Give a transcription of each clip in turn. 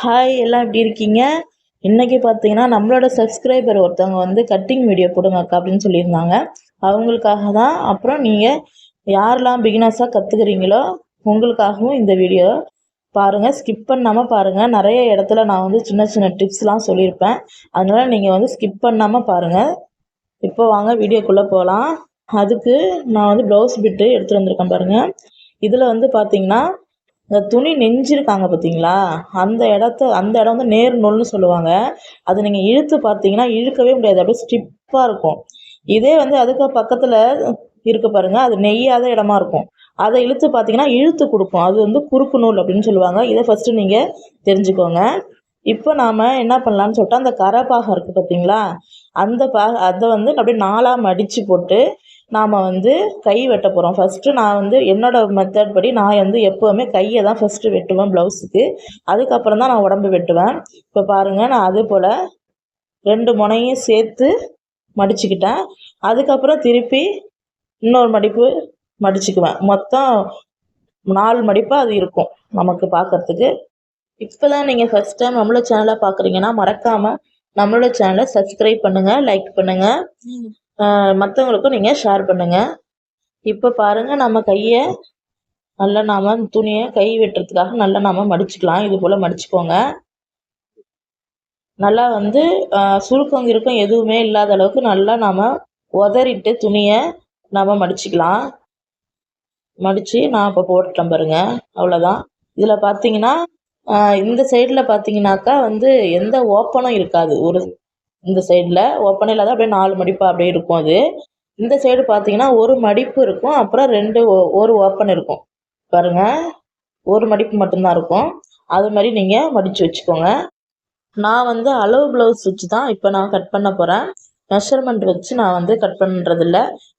Hi எல்லாம் எப்படி இருக்கீங்க? இன்றைக்கி பார்த்தீங்கன்னா நம்மளோட சப்ஸ்கிரைபர் ஒருத்தவங்க வந்து கட்டிங் வீடியோ போடுங்க அக்கா அப்படின்னு சொல்லியிருந்தாங்க. அவங்களுக்காக தான் அப்புறம் நீங்கள் யாரெல்லாம் பிகினர்ஸாக கற்றுக்குறீங்களோ உங்களுக்காகவும் இந்த வீடியோ பாருங்கள் ஸ்கிப் பண்ணாமல் பாருங்கள் நிறைய இடத்துல நான் வந்து சின்ன சின்ன டிப்ஸ்லாம் சொல்லியிருப்பேன். அதனால் நீங்கள் வந்து ஸ்கிப் பண்ணாமல் பாருங்கள் இப்போ வாங்க வீடியோக்குள்ளே போகலாம் அதுக்கு நான் வந்து ப்ளவுஸ் பிட்டு எடுத்துகிட்டு வந்திருக்கேன் பாருங்கள் இதில் வந்து பார்த்தீங்கன்னா இந்த துணி நெஞ்சிருக்காங்க பார்த்தீங்களா அந்த இடத்த அந்த இடம் வந்து நேர் நூல்னு சொல்லுவாங்க. அது நீங்கள் இழுத்து பார்த்தீங்கன்னா இழுக்கவே முடியாது. அப்படியே ஸ்டிப்பாக இருக்கும். இதே வந்து அதுக்கு பக்கத்தில் இருக்கு பாருங்கள் அது நெய்யாத இடமா இருக்கும். அதை இழுத்து பார்த்தீங்கன்னா இழுத்து கொடுக்கும். அது வந்து குறுக்கு நூல் அப்படின்னு சொல்லுவாங்க. இதை ஃபஸ்ட்டு நீங்கள் தெரிஞ்சுக்கோங்க. இப்போ நாம் என்ன பண்ணலான்னு சொல்லிட்டு அந்த கரை பாகம் இருக்குது பார்த்தீங்களா அந்த பா அதை வந்து அப்படியே நாலாக மடித்து போட்டு நாம் வந்து கை வெட்ட போகிறோம் ஃபஸ்ட்டு நான் வந்து என்னோடய மெத்தட் படி நான் வந்து எப்போவுமே கையை தான் ஃபஸ்ட்டு வெட்டுவேன் ப்ளவுஸுக்கு அதுக்கப்புறம் தான் நான் உடம்பு வெட்டுவேன். இப்போ பாருங்கள் நான் அதே போல் ரெண்டு முனையும் சேர்த்து மடிச்சுக்கிட்டேன். அதுக்கப்புறம் திருப்பி இன்னொரு மடிப்பு மடிச்சுக்குவேன். மொத்தம் நாலு மடிப்பாக அது இருக்கும் நமக்கு பார்க்குறதுக்கு இப்போ தான் நீங்கள் ஃபஸ்ட் டைம் நம்மளோட சேனலை பார்க்குறீங்கன்னா மறக்காமல் நம்மளோட சேனலை சப்ஸ்கிரைப் பண்ணுங்கள் லைக் பண்ணுங்கள் மற்றவங்களுக்கும் நீங்கள் ஷேர் பண்ணுங்கள் இப்போ பாருங்கள் நம்ம கையை நல்லா நாம் துணியை கை வெட்டுறதுக்காக நல்லா நாம் மடிச்சுக்கலாம். இது போல் மடிச்சுக்கோங்க. நல்லா வந்து சுருக்கம் இருக்கும் எதுவுமே இல்லாத அளவுக்கு நல்லா நாம் உதறிட்டு துணியை நாம் மடிச்சுக்கலாம். மடித்து நான் இப்போ போட்டுட்டேன் பாருங்கள் அவ்வளோதான் இதில் பார்த்தீங்கன்னா இந்த சைடில் பார்த்தீங்கன்னாக்கா வந்து எந்த ஓப்பனும் இருக்காது. ஒரு இந்த சைடில் ஓப்பன் இல்லாத அப்படியே நாலு மடிப்பாக அப்படியே இருக்கும் அது. இந்த சைடு பார்த்தீங்கன்னா ஒரு மடிப்பு இருக்கும் அப்புறம் ரெண்டு ஒரு ஓப்பன் இருக்கும். பாருங்கள் ஒரு மடிப்பு மட்டும்தான் இருக்கும். அது மாதிரி நீங்கள் மடித்து வச்சுக்கோங்க. நான் வந்து அளவு ப்ளவுஸ் வச்சு தான் இப்போ நான் கட் பண்ண போகிறேன் மெஷர்மெண்ட் வச்சு நான் வந்து கட் பண்ணுறதில்ல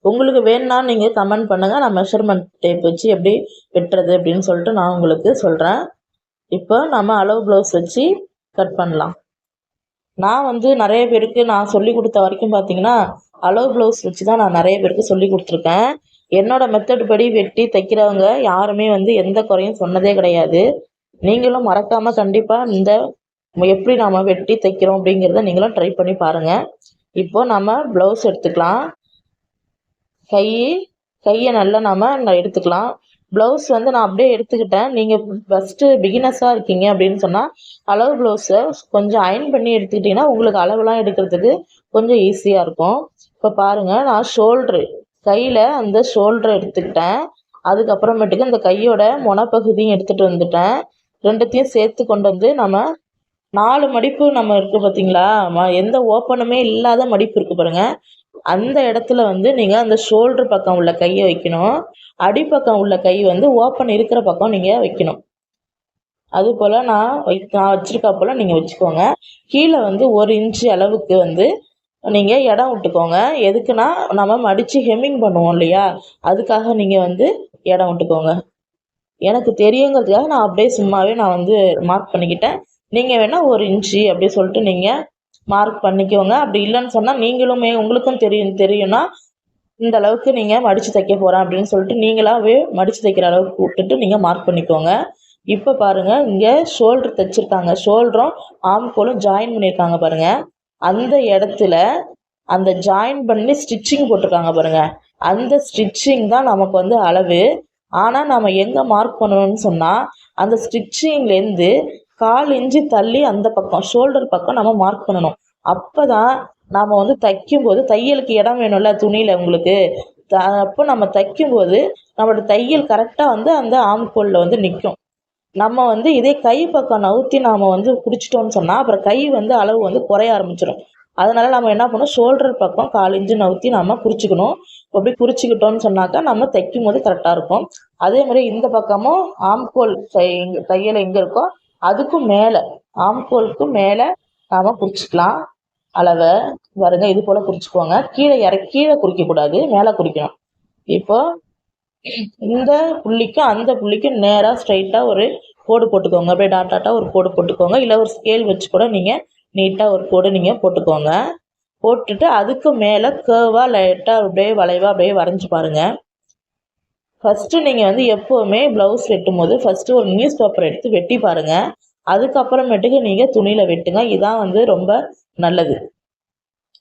உங்களுக்கு வேணும்னா நீங்கள் கமெண்ட் பண்ணுங்கள் நான் மெஷர்மெண்ட் டேப் வச்சு எப்படி வெட்டுறது அப்படின்னு சொல்லிட்டு நான் உங்களுக்கு சொல்கிறேன் இப்போ நம்ம அளவு ப்ளவுஸ் வச்சு கட் பண்ணலாம். நான் வந்து நிறைய பேருக்கு நான் சொல்லி கொடுத்த வரைக்கும் பார்த்தீங்கன்னா அளவு ப்ளவுஸ் வச்சு தான் நான் நிறைய பேருக்கு சொல்லி கொடுத்துருக்கேன். என்னோடய மெத்தட் படி வெட்டி தைக்கிறவங்க யாருமே வந்து எந்த குறையும் சொன்னதே கிடையாது. நீங்களும் மறக்காமல் கண்டிப்பாக இந்த எப்படி நாம் வெட்டி தைக்கிறோம் அப்படிங்கிறத நீங்களும் ட்ரை பண்ணி பாருங்கள் இப்போ நம்ம ப்ளவுஸ் எடுத்துக்கலாம். கை கையை நல்லா நம்ம எடுத்துக்கலாம். ப்ளவுஸ் வந்து நான் அப்படியே எடுத்துக்கிட்டேன். நீங்கள் ஃபஸ்ட்டு பிகினர்ஸாக இருக்கீங்க அப்படின்னு சொன்னால் அளவு ப்ளவுஸை கொஞ்சம் அயன் பண்ணி எடுத்துக்கிட்டிங்கன்னா உங்களுக்கு அளவுலாம் எடுக்கிறதுக்கு கொஞ்சம் ஈஸியாக இருக்கும். இப்போ பாருங்கள் நான் ஷோல்ட்ரு கையில் அந்த ஷோல்டரை எடுத்துக்கிட்டேன். அதுக்கப்புறமேட்டுக்கு இந்த கையோட முனப்பகுதியும் எடுத்துகிட்டு வந்துட்டேன். ரெண்டுத்தையும் சேர்த்து கொண்டு வந்து நம்ம நாலு மடிப்பு நம்ம இருக்குது பார்த்தீங்களா எந்த ஓப்பனுமே இல்லாத மடிப்பு இருக்குது பாருங்கள் அந்த இடத்துல வந்து நீங்கள் அந்த ஷோல்டர் பக்கம் உள்ள கையை வைக்கணும். அடிப்பக்கம் உள்ள கை வந்து ஓப்பன் இருக்கிற பக்கம் நீங்கள் வைக்கணும். அது போல் நான் வை நான் வச்சுருக்கா போல் நீங்கள் வச்சுக்கோங்க. கீழே வந்து ஒரு இன்ச்சு அளவுக்கு வந்து நீங்கள் இடம் விட்டுக்கோங்க. எதுக்குன்னா நம்ம மடித்து ஹெம்மிங் பண்ணுவோம் இல்லையா? அதுக்காக நீங்கள் வந்து இடம் விட்டுக்கோங்க. எனக்கு தெரியுங்கிறதுக்காக நான் அப்படியே சும்மாவே நான் வந்து மார்க் பண்ணிக்கிட்டேன். நீங்கள் வேணால் ஒரு இன்ச்சு அப்படி சொல்லிட்டு நீங்கள் மார்க் பண்ணிக்கோங்க. அப்படி இல்லைன்னு சொன்னால் நீங்களுமே உங்களுக்கும் தெரியும் தெரியும்னா இந்த அளவுக்கு நீங்கள் மடித்து தைக்க போகிறேன் அப்படின்னு சொல்லிட்டு நீங்களாகவே மடித்து தைக்கிற அளவுக்கு விட்டுட்டு நீங்கள் மார்க் பண்ணிக்கோங்க. இப்போ பாருங்கள் இங்கே ஷோல்டர் தைச்சிருக்காங்க. ஷோல்டரும் ஆம்கோலும் ஜாயின் பண்ணியிருக்காங்க பாருங்கள் அந்த இடத்துல அந்த ஜாயின் பண்ணி ஸ்டிச்சிங் போட்டிருக்காங்க பாருங்கள் அந்த ஸ்டிச்சிங் தான் நமக்கு வந்து அளவு. ஆனால் நம்ம எங்கே மார்க் பண்ணணும்னு சொன்னால் அந்த ஸ்டிச்சிங்லேருந்து கால் இன்ச்சு தள்ளி அந்த பக்கம் ஷோல்டர் பக்கம் நம்ம மார்க் பண்ணணும். அப்போ தான் நாம் வந்து தைக்கும்போது தையலுக்கு இடம் வேணும்ல துணியில் உங்களுக்கு. த அப்போ நம்ம தைக்கும்போது நம்மளோட தையல் கரெக்டாக வந்து அந்த ஆம்கோலில் வந்து நிற்கும் நம்ம வந்து இதே கை பக்கம் நவுத்தி நாம் வந்து பிடிச்சிட்டோம்னு சொன்னால் அப்புறம் கை வந்து அளவு வந்து குறைய ஆரம்பிச்சிடும் அதனால் நம்ம என்ன பண்ணணும் ஷோல்டர் பக்கம் கால் இன்ச்சு நவுத்தி நம்ம குறிச்சிக்கணும் அப்படி குறிச்சிக்கிட்டோம்னு சொன்னாக்கா நம்ம தைக்கும் போது கரெக்டாக இருக்கும். அதே மாதிரி இந்த பக்கமும் ஆம்கோல் தையல் எங்கே இருக்கோ அதுக்கும் மேலே ஆம்கோலுக்கும் மேலே நாம் குறிச்சிக்கலாம் அளவை பாருங்க இது போல் குறிச்சிக்கோங்க கீழே இற கீழே குறிக்கக்கூடாது மேலே குறிக்கணும். இப்போ இந்த புள்ளிக்கும் அந்த புள்ளிக்கும் நேராக ஸ்ட்ரைட்டாக ஒரு கோடு போட்டுக்கோங்க. அப்படியே டாட் டாட்டாக ஒரு கோடு போட்டுக்கோங்க. இல்லை ஒரு ஸ்கேல் வச்சு கூட நீங்கள் நீட்டாக ஒரு கோடு நீங்கள் போட்டுக்கோங்க. போட்டுட்டு அதுக்கு மேலே கேர்வாக லைட்டாக அப்படியே வளைவாக அப்படியே வரைஞ்சி பாருங்கள் ஃபஸ்ட்டு நீங்கள் வந்து எப்போவுமே ப்ளவுஸ் வெட்டும் போது ஃபஸ்ட்டு ஒரு நியூஸ் பேப்பர் எடுத்து வெட்டி பாருங்கள் அதுக்கப்புறமேட்டுக்கு நீங்கள் துணியில் வெட்டுங்க. இதான் வந்து ரொம்ப நல்லது.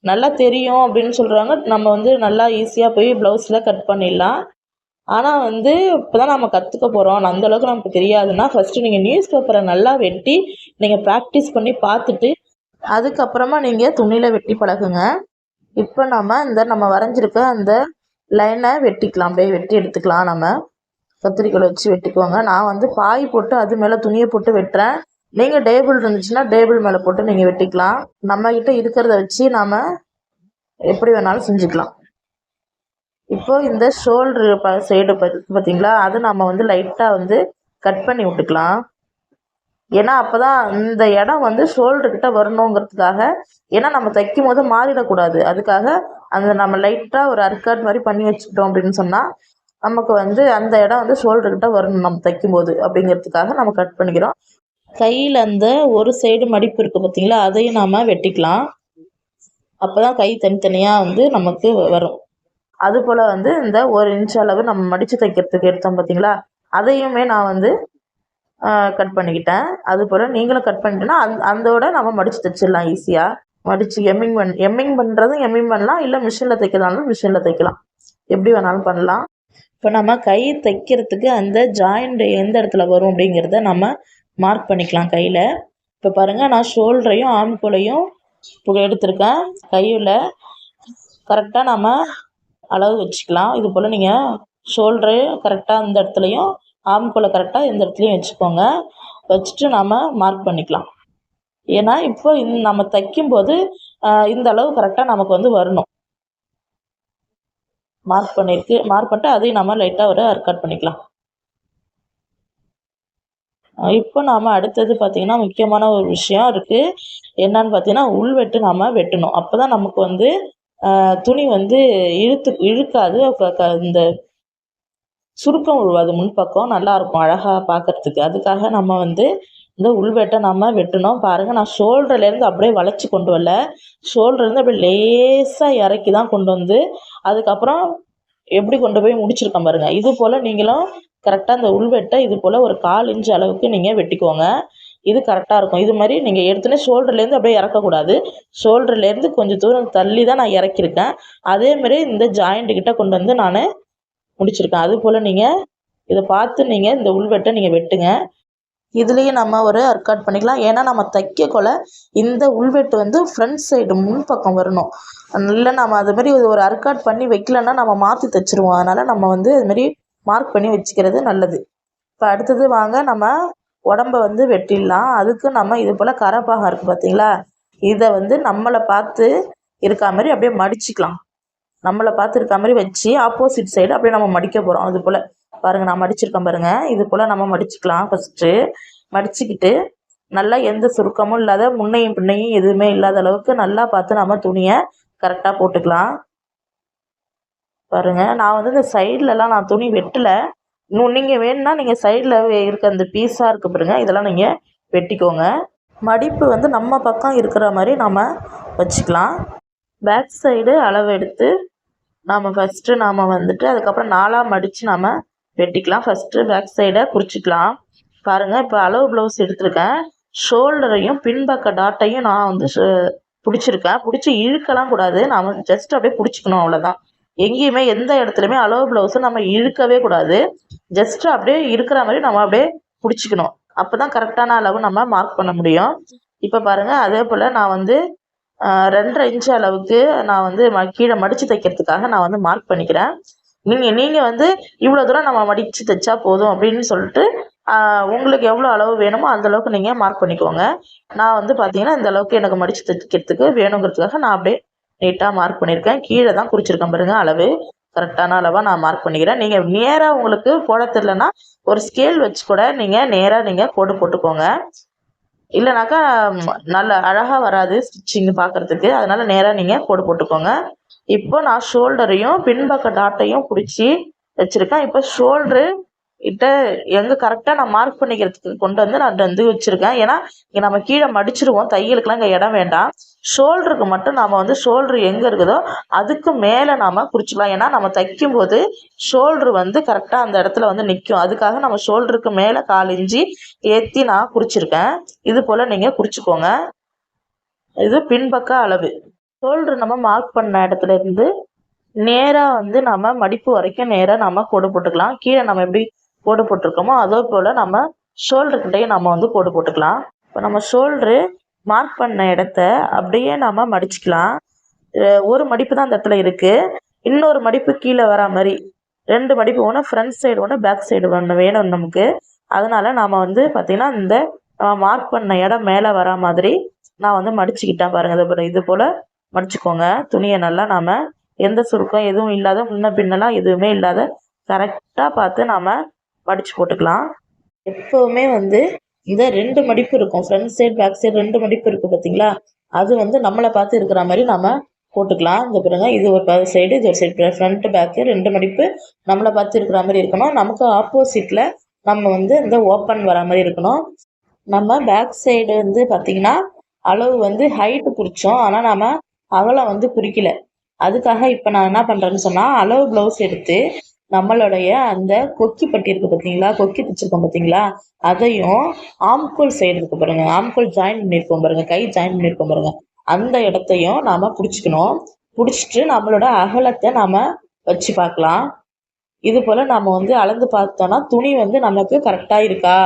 நல்லா தெரியும் அப்படின்னு சொல்கிறாங்க நம்ம வந்து நல்லா ஈஸியாக போய் ப்ளவுஸில் கட் பண்ணிடலாம். ஆனால் வந்து இப்போ தான் நம்ம கற்றுக்க போகிறோம் அந்தளவுக்கு நமக்கு தெரியாதுன்னா ஃபஸ்ட்டு நீங்கள் நியூஸ் பேப்பரை நல்லா வெட்டி நீங்கள் ப்ராக்டிஸ் பண்ணி பார்த்துட்டு அதுக்கப்புறமா நீங்கள் துணியில் வெட்டி பழகுங்க. இப்போ நம்ம இந்த நம்ம வரைஞ்சிருக்க அந்த லைனை வெட்டிக்கலாம். அப்படியே வெட்டி எடுத்துக்கலாம் நம்ம. கத்திரிக்கோல் வச்சு வெட்டிக்குவோங்க. நான் வந்து பாய் போட்டு அது மேலே துணியை போட்டு வெட்டுறேன். நீங்கள் டேபிள் இருந்துச்சுன்னா டேபிள் மேலே போட்டு நீங்கள் வெட்டிக்கலாம். நம்மக்கிட்ட இருக்கிறத வச்சு நாம் எப்படி வேணாலும் செஞ்சுக்கலாம். இப்போ இந்த ஷோல்டரு ப சைடு பார்த்தீங்களா அது நம்ம வந்து லைட்டாக வந்து கட் பண்ணி விட்டுக்கலாம். ஏன்னா அப்போ தான் இந்த இடம் வந்து ஷோல்டர்கிட்ட வரணுங்கிறதுக்காக ஏன்னா நம்ம தைக்கும் போது மாறிடக்கூடாது. அதுக்காக அந்த நம்ம லைட்டாக ஒரு அர்க்காட் மாதிரி பண்ணி வச்சுக்கிட்டோம் அப்படின்னு சொன்னால் நமக்கு வந்து அந்த இடம் வந்து ஷோல்டர்கிட்ட வரணும் நம்ம தைக்கும்போது அப்படிங்கிறதுக்காக நம்ம கட் பண்ணிக்கிறோம். கையில் அந்த ஒரு சைடு மடிப்பு இருக்குது பார்த்தீங்களா அதையும் நாம் வெட்டிக்கலாம். அப்போ தான் கை தனித்தனியாக வந்து நமக்கு வரும். அதுபோல் வந்து இந்த ஒரு இன்ச் அளவு நம்ம மடித்து தைக்கிறதுக்கு எடுத்தோம் பார்த்தீங்களா அதையுமே நான் வந்து கட் பண்ணிக்கிட்டேன். அதுபோல் நீங்களும் கட் பண்ணிட்டேன்னா அந் அந்தோட நம்ம மடித்து தைச்சிடலாம் ஈஸியாக படித்து எம்மிங் பண் எம்மிங் பண்ணுறதும் எம்மிங் பண்ணலாம் இல்லை மிஷினில் தைக்கிறதாலும் மிஷினில் தைக்கலாம். எப்படி வேணாலும் பண்ணலாம். இப்போ நம்ம கை தைக்கிறதுக்கு அந்த ஜாயிண்ட் எந்த இடத்துல வரும் அப்படிங்கிறத நம்ம மார்க் பண்ணிக்கலாம் கையில். இப்போ பாருங்கள் நான் ஷோல்டரையும் ஆம்கோலையும் இப்போ எடுத்திருக்கேன். கையில் கரெக்டாக நம்ம அளவு வச்சுக்கலாம். இது போல் நீங்கள் ஷோல்டரையும் கரெக்டாக இந்த இடத்துலையும் ஆம்கோலை கரெக்டாக இந்த இடத்துலையும் வச்சுக்கோங்க. வச்சுட்டு நம்ம மார்க் பண்ணிக்கலாம். ஏன்னா இப்போ இந் நம்ம தைக்கும்போது இந்த அளவு கரெக்டாக நமக்கு வந்து வரணும். மார்க் பண்ணியிருக்கு மார்க் பண்ணிட்டு அதையும் நம்ம லைட்டாக ஒரு கட் பண்ணிக்கலாம். இப்போ நாம் அடுத்தது பார்த்திங்கன்னா முக்கியமான ஒரு விஷயம் இருக்குது என்னன்னு பார்த்தீங்கன்னா உள்வெட்டு நாம் வெட்டணும். அப்போ தான் நமக்கு வந்து துணி வந்து இழுத்து இழுக்காது. இந்த சுருக்கம் விழுவாது முன்பக்கம் நல்லாயிருக்கும் அழகாக பார்க்குறதுக்கு அதுக்காக நம்ம வந்து இந்த உள்வெட்டை நம்ம வெட்டணும் பாருங்கள் நான் ஷோல்டர்லேருந்து அப்படியே வளைச்சி கொண்டு வரல. ஷோல்டர்லேருந்து அப்படியே லேசாக இறக்கி தான் கொண்டு வந்து அதுக்கப்புறம் எப்படி கொண்டு போய் முடிச்சிருக்கேன் பாருங்கள் இது போல் நீங்களும் கரெக்டாக இந்த உள்வெட்டை இது போல் ஒரு கால் இன்ச்சு அளவுக்கு நீங்கள் வெட்டிக்கோங்க. இது கரெக்டாக இருக்கும். இது மாதிரி நீங்கள் எடுத்துனே ஷோல்டர்லேருந்து அப்படியே இறக்கக்கூடாது. ஷோல்டர்லேருந்து கொஞ்சம் தூரம் தள்ளி தான் நான் இறக்கியிருக்கேன். அதேமாரி இந்த ஜாயிண்ட்டு கொண்டு வந்து நான் முடிச்சிருக்கேன். அது போல் நீங்கள் இதை பார்த்து நீங்கள் இந்த உள்வெட்டை நீங்கள் வெட்டுங்க. இதுலேயும் நம்ம ஒரு அர்க்காட் பண்ணிக்கலாம். ஏன்னா நம்ம தைக்கக்குள்ள இந்த உள்வெட்டு வந்து ஃப்ரண்ட் சைடு முன்பக்கம் வரணும். இல்லை நம்ம அது மாதிரி ஒரு அவுட் பண்ணி வைக்கலன்னா நம்ம மாற்றி தைச்சிருவோம். அதனால் நம்ம வந்து அதுமாரி மார்க் பண்ணி வச்சுக்கிறது நல்லது. இப்போ அடுத்தது வாங்க நம்ம உடம்ப வந்து வெட்டிடலாம். அதுக்கு நம்ம இது போல் கரப்பாகம் இருக்குது பார்த்தீங்களா இதை வந்து நம்மளை பார்த்து இருக்கா மாதிரி அப்படியே மடிச்சுக்கலாம். நம்மளை பார்த்து இருக்கா மாதிரி வச்சு ஆப்போசிட் சைடு அப்படியே நம்ம மடிக்க போகிறோம் அது போல் பாருங்கள் நான் மடிச்சிருக்கேன் பாருங்கள் இது போல் நம்ம மடிச்சுக்கலாம் ஃபஸ்ட்டு மடிச்சுக்கிட்டு நல்லா எந்த சுருக்கமும் இல்லாத முன்னையும் பின்னையும் எதுவுமே இல்லாத அளவுக்கு நல்லா பார்த்து நம்ம துணியை கரெக்டாக போட்டுக்கலாம். பாருங்கள் நான் வந்து இந்த சைட்லலாம் நான் துணி வெட்டலை. இன்னும் நீங்கள் வேணும்னா நீங்கள் சைடில் இருக்க அந்த பீஸாக இருக்குது பாருங்க இதெல்லாம் நீங்கள் வெட்டிக்கோங்க. மடிப்பு வந்து நம்ம பக்கம் இருக்கிற மாதிரி நாம் வச்சுக்கலாம். பேக் சைடு அளவு எடுத்து நாம் ஃபஸ்ட்டு நாம் வந்துட்டு அதுக்கப்புறம் நாலாக மடித்து நாம் வெட்டிக்கலாம். ஃபஸ்ட்டு பேக் சைடை குறிச்சிக்கலாம். பாருங்கள் இப்போ அளவு ப்ளவுஸ் எடுத்திருக்கேன். ஷோல்டரையும் பின்பக்க டாட்டையும் நான் வந்து பிடிச்சிருக்கேன். பிடிச்சி இழுக்கலாம் கூடாது. நாம் ஜஸ்ட் அப்படியே பிடிச்சிக்கணும் அவ்வளோதான் எங்கேயுமே எந்த இடத்துலையுமே அளவு ப்ளவுஸை நம்ம இழுக்கவே கூடாது. ஜஸ்ட்டு அப்படியே இருக்கிற மாதிரி நம்ம அப்படியே பிடிச்சிக்கணும். அப்போ தான் கரெக்டான அளவு நம்ம மார்க் பண்ண முடியும். இப்போ பாருங்கள் அதே போல் நான் வந்து ரெண்டரை இன்ச்சு அளவுக்கு நான் வந்து ம கீழே மடித்து தைக்கிறதுக்காக நான் வந்து மார்க் பண்ணிக்கிறேன். நீங்கள் நீங்கள் வந்து இவ்வளோ தூரம் நம்ம மடித்து தைச்சா போதும் அப்படின்னு சொல்லிட்டு உங்களுக்கு எவ்வளோ அளவு வேணுமோ அந்தளவுக்கு நீங்கள் மார்க் பண்ணிக்கோங்க. நான் வந்து பார்த்தீங்கன்னா இந்த அளவுக்கு எனக்கு மடித்து தைக்கிறதுக்கு வேணுங்கிறதுக்காக நான் அப்படியே நீட்டாக மார்க் பண்ணியிருக்கேன். கீழே தான் குறிச்சிருக்கேன் பாருங்கள் அளவு. கரெக்டான அளவாக நான் மார்க் பண்ணிக்கிறேன். நீங்கள் நேராக உங்களுக்கு போட தெரிலனா ஒரு ஸ்கேல் வச்சு கூட நீங்கள் நேராக நீங்கள் கோடு போட்டுக்கோங்க. இல்லைனாக்கா நல்ல அழகாக வராது ஸ்டிச்சிங் பார்க்குறதுக்கு அதனால் நேராக நீங்கள் கோடு போட்டுக்கோங்க. இப்போ நான் ஷோல்டரையும் பின்பக்க டாட்டையும் பிடிச்சி வச்சுருக்கேன். இப்போ ஷோல்ட்ரு கிட்ட எங்கே கரெக்டாக நான் மார்க் பண்ணிக்கிறதுக்கு கொண்டு வந்து நான் வந்து வச்சுருக்கேன். ஏன்னா இங்கே நம்ம கீழே மடிச்சிருவோம். தையலுக்குலாம் இங்கே இடம் வேண்டாம். ஷோல்டருக்கு மட்டும் நாம் வந்து ஷோல்ட்ரு எங்கே இருக்குதோ அதுக்கு மேலே நாம் குறிச்சிக்கலாம் ஏன்னா நம்ம தைக்கும்போது ஷோல்ட்ரு வந்து கரெக்டாக அந்த இடத்துல வந்து நிற்கும் அதுக்காக நம்ம ஷோல்டருக்கு மேலே கால் இஞ்சி ஏற்றி நான் குறிச்சிருக்கேன் இது போல் நீங்கள் குறிச்சிக்கோங்க இது பின்பக்க அளவு. ஷோல்ட்ரு நம்ம மார்க் பண்ண இடத்துல இருந்து நேராக வந்து நம்ம மடிப்பு வரைக்கும் நேராக நம்ம கோடு போட்டுக்கலாம். கீழே நம்ம எப்படி கோடு போட்டிருக்கோமோ அதே போல் நம்ம ஷோல்டர்கிட்டையும் நம்ம வந்து கோடு போட்டுக்கலாம். இப்போ நம்ம ஷோல்ட்ரு மார்க் பண்ண இடத்த அப்படியே நம்ம மடிச்சுக்கலாம். ஒரு மடிப்பு தான் அந்த இடத்துல இருக்குது இன்னொரு மடிப்பு கீழே வரா மாதிரி ரெண்டு மடிப்பு ஒன்று ஃப்ரண்ட் சைடு ஒன்று பேக் சைடு ஒன்று வேணும் நமக்கு. அதனால் நாம் வந்து பார்த்திங்கன்னா இந்த மார்க் பண்ண இடம் மேலே வரா மாதிரி நான் வந்து மடிச்சுக்கிட்டேன் பாருங்கள் இது போல் இது போல் மடிச்சுக்கோங்க. துணியை நல்லா நாம் எந்த சுருக்கம் எதுவும் இல்லாத முன்ன பின்னலாம் எதுவுமே இல்லாத கரெக்டாக பார்த்து நாம் மடித்து போட்டுக்கலாம். எப்போவுமே வந்து இந்த ரெண்டு மடிப்பு இருக்கும். ஃப்ரண்ட் சைடு பேக் சைடு ரெண்டு மடிப்பு இருக்குது பார்த்தீங்களா அது வந்து நம்மளை பார்த்து இருக்கிற மாதிரி நம்ம போட்டுக்கலாம். இந்த பாருங்க இது ஒரு சைடு இது ஒரு சைடு ஃப்ரண்ட்டு பேக்கு ரெண்டு மடிப்பு நம்மளை பார்த்து இருக்கிற மாதிரி இருக்கணும். நமக்கு ஆப்போசிட்டில் நம்ம வந்து இந்த ஓப்பன் வர மாதிரி இருக்கணும். நம்ம பேக் சைடு வந்து பார்த்திங்கன்னா அளவு வந்து ஹைட்டு குறித்தோம் ஆனால் நம்ம அகலம் வந்து குறிக்கல அதுக்காக இப்போ நான் என்ன பண்ணுறேன்னு சொன்னால் அளவு ப்ளவுஸ் எடுத்து நம்மளுடைய அந்த கொக்கி பட்டி இருக்குது பார்த்தீங்களா கொக்கி தைச்சிருக்கோம் பார்த்தீங்களா அதையும் ஆம்கோல் சைடு இருக்கு பாருங்க. ஆம்கோல் ஜாயின் பண்ணியிருக்கோம் பாருங்க. கை ஜாயின் பண்ணியிருக்கோம் பாருங்க. அந்த இடத்தையும் நாம் பிடிச்சிக்கணும். பிடிச்சிட்டு நம்மளோட அகலத்தை நாம் வச்சு பார்க்கலாம். இது போல் நம்ம வந்து அளந்து பார்த்தோன்னா துணி வந்து நமக்கு கரெக்டாக இருக்கா?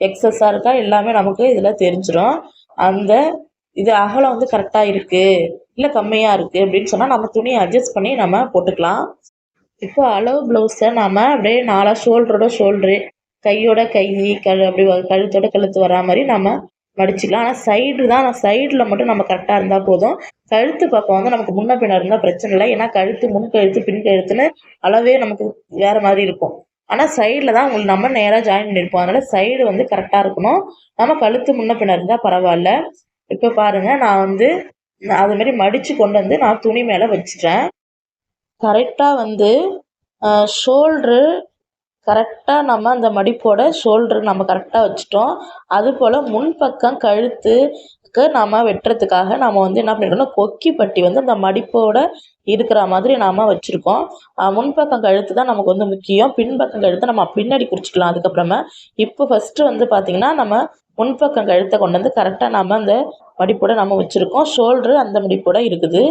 எக்ஸஸாக இருக்கா? எல்லாமே நமக்கு இதில் தெரிஞ்சிடும் அந்த இது அகலம் வந்து கரெக்டாக இருக்குது இல்லை கம்மியாக இருக்குது அப்படின்னு சொன்னால் நம்ம துணியை அட்ஜஸ்ட் பண்ணி நம்ம போட்டுக்கலாம். இப்போ அளவு ப்ளவுஸை நாம் அப்படியே நாலாக ஷோல்டரோட ஷோல்ட்ரு கையோட கை கழு அப்படி வ- கழுத்தோட கழுத்து வரா மாதிரி நம்ம மடிச்சிக்கலாம். ஆனால் சைடு தான் சைடில் மட்டும் நம்ம கரெக்டாக இருந்தால் போதும். கழுத்து பக்கம் வந்து நமக்கு முன்ன பின்ன இருந்தால் பிரச்சனை இல்லை. ஏன்னா கழுத்து முன் கழுத்து பின் கழுத்துன்னு அளவே நமக்கு வேறு மாதிரி இருக்கும். ஆனால் சைடில் தான் உங்களுக்கு நம்ம நேராக ஜாயின் பண்ணியிருப்போம். அதனால் சைடு வந்து கரெக்டாக இருக்கணும். நம்ம கழுத்து முன்ன பின்ன இருந்தால் பரவாயில்ல. இப்போ பாருங்கள் நான் வந்து நான் அது மாதிரி மடித்து கொண்டு வந்து நான் துணி மேலே வச்சிட்டேன். கரெக்டாக வந்து ஷோல்ட்ரு கரெக்டாக நம்ம அந்த மடிப்போட ஷோல்ட்ரு நம்ம கரெக்டாக வச்சுட்டோம். அதுபோல் முன்பக்கம் கழுத்துக்கு நம்ம வெட்டுறதுக்காக நம்ம வந்து என்ன பண்ணிருக்கோம்னா கொக்கி பட்டி வந்து அந்த மடிப்போட இருக்கிற மாதிரி நாம் வச்சுருக்கோம். முன்பக்கம் கழுத்து தான் நமக்கு வந்து முக்கியம். பின்பக்கம் கழுத்தை நம்ம பின்னாடி குறிச்சிக்கலாம். அதுக்கப்புறமா இப்போ ஃபஸ்ட்டு வந்து பார்த்திங்கன்னா நம்ம முன்பக்கம் கழுத்தை கொண்டு வந்து கரெக்டாக நம்ம அந்த மடிப்போட நம்ம வச்சுருக்கோம். ஷோல்டரு அந்த மடிப்போட இருக்குது.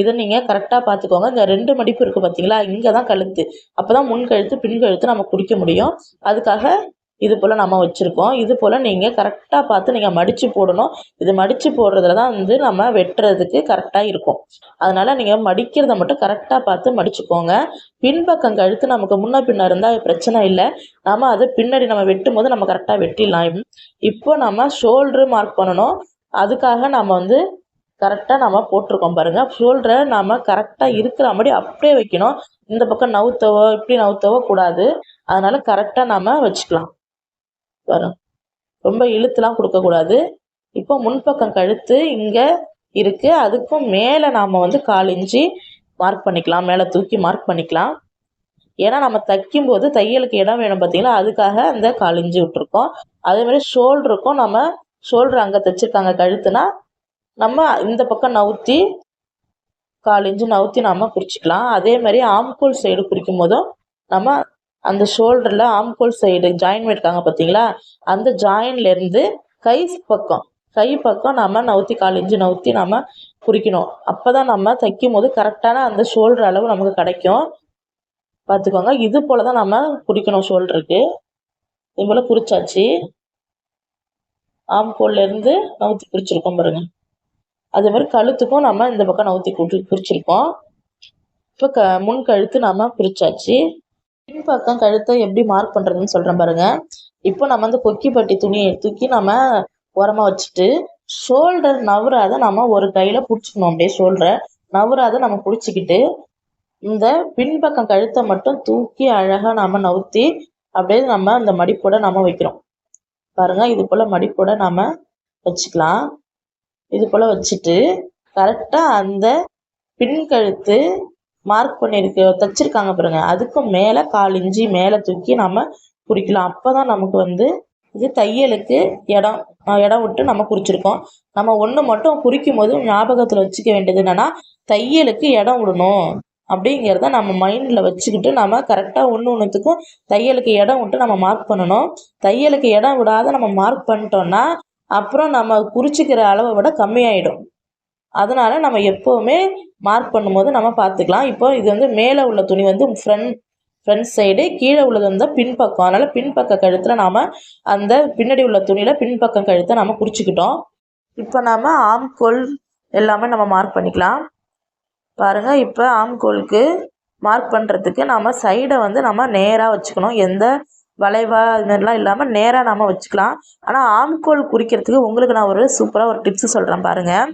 இதை நீங்கள் கரெக்டாக பார்த்துக்கோங்க. இந்த ரெண்டு மடிப்பு இருக்குது பார்த்தீங்களா இங்கே தான் கழுத்து. அப்போ தான் முன் கழுத்து பின் கழுத்து நம்ம குறிக்க முடியும். அதுக்காக இது போல் நம்ம வச்சுருக்கோம். இது போல் நீங்கள் கரெக்டாக பார்த்து நீங்கள் மடித்து போடணும். இது மடித்து போடுறதுல தான் வந்து நம்ம வெட்டுறதுக்கு கரெக்டாக இருக்கும். அதனால் நீங்கள் மடிக்கிறத மட்டும் கரெக்டாக பார்த்து மடிச்சுக்கோங்க. பின்பக்கம் கழுத்து நமக்கு முன்ன பின்ன இருந்தால் பிரச்சனை இல்லை. நம்ம அதை பின்னாடி நம்ம வெட்டும் போது நம்ம கரெக்டாக வெட்டிடலாம். இப்போ நம்ம ஷோல்ட்ரு மார்க் பண்ணணும். அதுக்காக நம்ம வந்து கரெக்டாக நம்ம போட்டிருக்கோம் பாருங்கள் ஷோல்டரை நம்ம கரெக்டாக இருக்கிற மாதிரி அப்படியே வைக்கணும். இந்த பக்கம் நவுத்தவோ இப்படி நவுத்தவோ கூடாது. அதனால் கரெக்டாக நம்ம வச்சுக்கலாம். வரும். ரொம்ப இழுத்துலாம் கொடுக்கக்கூடாது. இப்போ முன்பக்கம் கழுத்து இங்கே இருக்குது அதுக்கும் மேலே நாம் வந்து கால் இஞ்சி மார்க் பண்ணிக்கலாம். மேலே தூக்கி மார்க் பண்ணிக்கலாம். ஏன்னா நம்ம தைக்கும்போது தையலுக்கு இடம் வேணும் பார்த்தீங்களா? அதுக்காக அந்த கால் இஞ்சி விட்டுருக்கோம். அதே மாதிரி ஷோல்டருக்கும் நம்ம ஷோல்டர் அங்கே தைச்சிருக்காங்க கழுத்துனா நம்ம இந்த பக்கம் நவுத்தி கால் இஞ்சி நவுத்தி நம்ம குறிச்சிக்கலாம். அதே மாதிரி ஆம்கோல் சைடு குறிக்கும் போதும் நம்ம அந்த ஷோல்டரில் ஆம்கோல் சைடு ஜாயின் பண்ணியிருக்காங்க பார்த்தீங்களா அந்த ஜாயின்லேருந்து கை பக்கம் கை பக்கம் நம்ம நவுத்தி கால் இஞ்சி நவுத்தி நம்ம குறிக்கணும். அப்போ தான் நம்ம தைக்கும் போது கரெக்டான அந்த ஷோல்டர் அளவு நமக்கு கிடைக்கும். பார்த்துக்கோங்க இது போல் தான் நம்ம குறிக்கணும் ஷோல்டருக்கு. இது போல் குறிச்சாச்சு. ஆம்கோல்லேருந்து நவுத்தி குறிச்சிருக்கோம் பாருங்க. அதே மாதிரி கழுத்துக்கும் நம்ம இந்த பக்கம் நவுத்தி குறி குறிச்சிருக்கோம். இப்போ க முன் கழுத்து நம்ம குறிச்சாச்சு. பின்பக்கம் கழுத்தை எப்படி மார்க் பண்ணுறதுன்னு சொல்கிறேன் பாருங்கள் இப்போ நம்ம வந்து கொக்கி பட்டி துணியை தூக்கி நம்ம உரமாக வச்சுட்டு ஷோல்டர் நவராத நம்ம ஒரு கையில் பிடிச்சிக்கணும் அப்படியே ஷோல்டரை நவராத நம்ம பிடிச்சிக்கிட்டு இந்த பின்பக்கம் கழுத்தை மட்டும் தூக்கி அழகாக நம்ம நவுத்தி அப்படியே நம்ம அந்த மடிப்போட நம்ம வைக்கிறோம். பாருங்க இது போல் மடிப்போட நம்ம வச்சுக்கலாம். இது போல் வச்சுட்டு கரெக்டாக அந்த பின் கழுத்து மார்க் பண்ணியிருக்கு தைச்சிருக்காங்க பாருங்க. அதுக்கு மேலே கால் இஞ்சி மேலே தூக்கி நம்ம குறிக்கலாம். அப்போ தான் நமக்கு வந்து இது தையலுக்கு இடம் இடம் விட்டு நம்ம குறிச்சிருக்கோம். நம்ம ஒன்று மட்டும் குறிக்கும் போது ஞாபகத்தில் வச்சுக்க வேண்டியது என்னென்னா தையலுக்கு இடம் விடணும் அப்படிங்கிறத நம்ம மைண்டில் வச்சுக்கிட்டு நம்ம கரெக்டாக ஒன்று ஒன்றுத்துக்கும் தையலுக்கு இடம் விட்டு நம்ம மார்க் பண்ணணும். தையலுக்கு இடம் விடாத நம்ம மார்க் பண்ணிட்டோம்னா அப்புறம் நம்ம குறிச்சிக்கிற அளவை விட கம்மியாயிடும். அதனால் நம்ம எப்போவுமே மார்க் பண்ணும்போது நம்ம பார்த்துக்கலாம். இப்போ இது வந்து மேலே உள்ள துணி வந்து ஃப்ரண்ட் ஃப்ரண்ட் சைடு கீழே உள்ளது வந்து பின்பக்கம். அதனால் பின்பக்க கழுத்தில் நாம் அந்த பின்னாடி உள்ள துணியில் பின்பக்கம் கழுத்தை நம்ம குறிச்சிக்கிட்டோம் இப்போ நாம் ஆம்கோல் எல்லாமே நம்ம மார்க் பண்ணிக்கலாம். பாருங்கள் இப்போ ஆம்கோலுக்கு மார்க் பண்ணுறதுக்கு நம்ம சைடை வந்து நம்ம நேராக வச்சுக்கணும். எந்த வளைவா இது மாதிரிலாம் இல்லாமல் நேராக நாம் வச்சுக்கலாம். ஆனால் ஆம்கோல் குறிக்கிறதுக்கு உங்களுக்கு நான் ஒரு சூப்பராக ஒரு டிப்ஸ் சொல்கிறேன் பாருங்கள்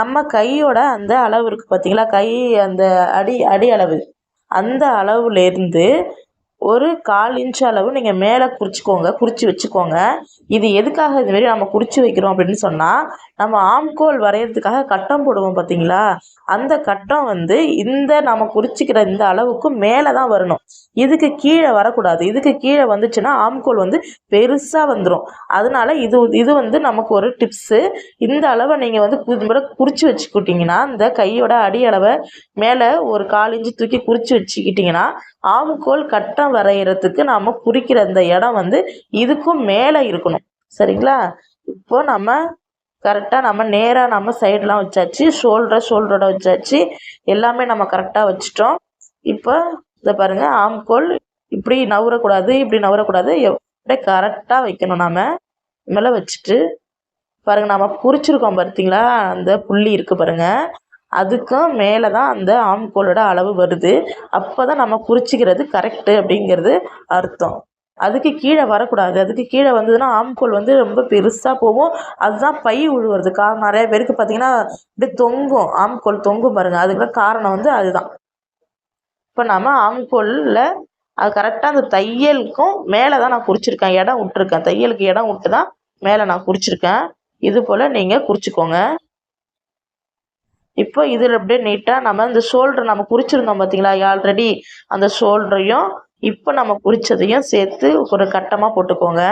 நம்ம கையோட அந்த அளவு இருக்குது பார்த்தீங்களா கை அந்த அடி அடி அளவு. அந்த அளவுலேருந்து ஒரு கால் இன்ச் அளவு நீங்கள் மேலே குறிச்சிக்கோங்க குறித்து வச்சுக்கோங்க. இது எதுக்காக இதுமாரி நம்ம குறித்து வைக்கிறோம் அப்படின்னு சொன்னால் நம்ம ஆம்கோல் வரைகிறதுக்காக கட்டம் போடுவோம் பார்த்தீங்களா அந்த கட்டம் வந்து இந்த நம்ம குறிச்சிக்கிற இந்த அளவுக்கு மேலே தான் வரணும். இதுக்கு கீழே வரக்கூடாது. இதுக்கு கீழே வந்துச்சுன்னா ஆம்கோல் வந்து பெருசாக வந்துடும் அதனால இது இது வந்து நமக்கு ஒரு டிப்ஸு இந்த அளவை நீங்கள் வந்து குறித்து வச்சுக்கிட்டிங்கன்னா இந்த கையோட அடி அளவை மேலே ஒரு கால் இன்ச்சு தூக்கி குறித்து வச்சுக்கிட்டிங்கன்னா ஆம்கோல் கட்டம் வரைகிறதுக்கு நாம் குறிக்கிற அந்த இடம் வந்து இதுக்கும் மேலே இருக்கணும். சரிங்களா? இப்போ நம்ம கரெக்டாக நம்ம நேராக நம்ம சைடெலாம் வச்சாச்சு ஷோல்டர் ஷோல்டரோட வச்சாச்சு எல்லாமே நம்ம கரெக்டாக வச்சிட்டோம். இப்போ இதை பாருங்கள் ஆம்கோல் இப்படி நவரக்கூடாது இப்படி நவரக்கூடாது எப்~ அப்படியே கரெக்டாக வைக்கணும் நாம். மேலே வச்சுட்டு பாருங்கள் நம்ம குறிச்சிருக்கோம் பார்த்தீங்களா அந்த புள்ளி இருக்குது பாருங்கள் அதுக்கும் மேலே தான் அந்த ஆம்கோலோட அளவு வருது. அப்போ தான் நம்ம குறிச்சிக்கிறது கரெக்டு அப்படிங்கிறது அர்த்தம். அதுக்கு கீழே வரக்கூடாது. அதுக்கு கீழே வந்ததுன்னா ஆம்கோல் வந்து ரொம்ப பெருசாக போகும். அதுதான் பை உழுவுறது. காரணம் நிறைய பேருக்கு பார்த்தீங்கன்னா அப்படியே தொங்கும். ஆம்கோல் தொங்கும் பாருங்கள் அதுக்கு காரணம் வந்து அதுதான். இப்போ நம்ம ஆம்கோலில் அது கரெக்டாக அந்த தையலுக்கும் மேலே தான் நான் குறிச்சிருக்கேன். இடம் விட்டுருக்கேன். தையலுக்கு இடம் விட்டு தான் மேலே நான் குறிச்சிருக்கேன். இது போல் நீங்கள் குறிச்சிக்கோங்க. இப்போ இதில் அப்படியே நீட்டாக நம்ம இந்த ஷோல்டர் நம்ம குறிச்சிருந்தோம் பார்த்தீங்களா ஆல்ரெடி அந்த ஷோல்டரையும் இப்போ நம்ம குறிச்சதையும் சேர்த்து ஒரு கட்டமாக போட்டுக்கோங்க.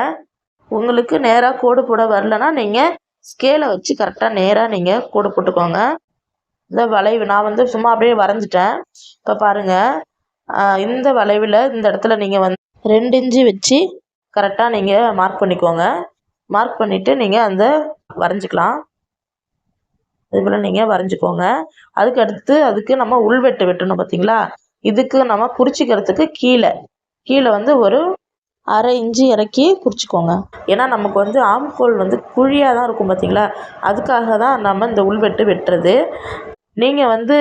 உங்களுக்கு நேராக கோடு போட வரலன்னா நீங்கள் ஸ்கேலை வச்சு கரெக்டாக நேராக நீங்கள் கோடு போட்டுக்கோங்க. இந்த வளைவு நான் வந்து சும்மா அப்படியே வரைஞ்சிட்டேன். இப்போ பாருங்கள் இந்த வளைவில் இந்த இடத்துல நீங்கள் வந்து ரெண்டு இன்ச்சு வச்சு கரெக்டாக நீங்கள் மார்க் பண்ணிக்கோங்க. மார்க் பண்ணிவிட்டு நீங்கள் அந்த வரைஞ்சிக்கலாம். இது போல் நீங்கள் வரைஞ்சிக்கோங்க. அதுக்கு அடுத்து அதுக்கு நம்ம உள்வெட்டு வெட்டணும் பார்த்தீங்களா இதுக்கு நம்ம குறிச்சிக்கிறதுக்கு கீழே. கீழே வந்து ஒரு அரை இன்ச்சு இறக்கி குறிச்சிக்கோங்க. ஏன்னா நமக்கு வந்து ஆம்கோல் வந்து குழியாக தான் இருக்கும் பார்த்தீங்களா அதுக்காக தான் நம்ம இந்த உள்வெட்டு வெட்டுறது. நீங்கள் வந்து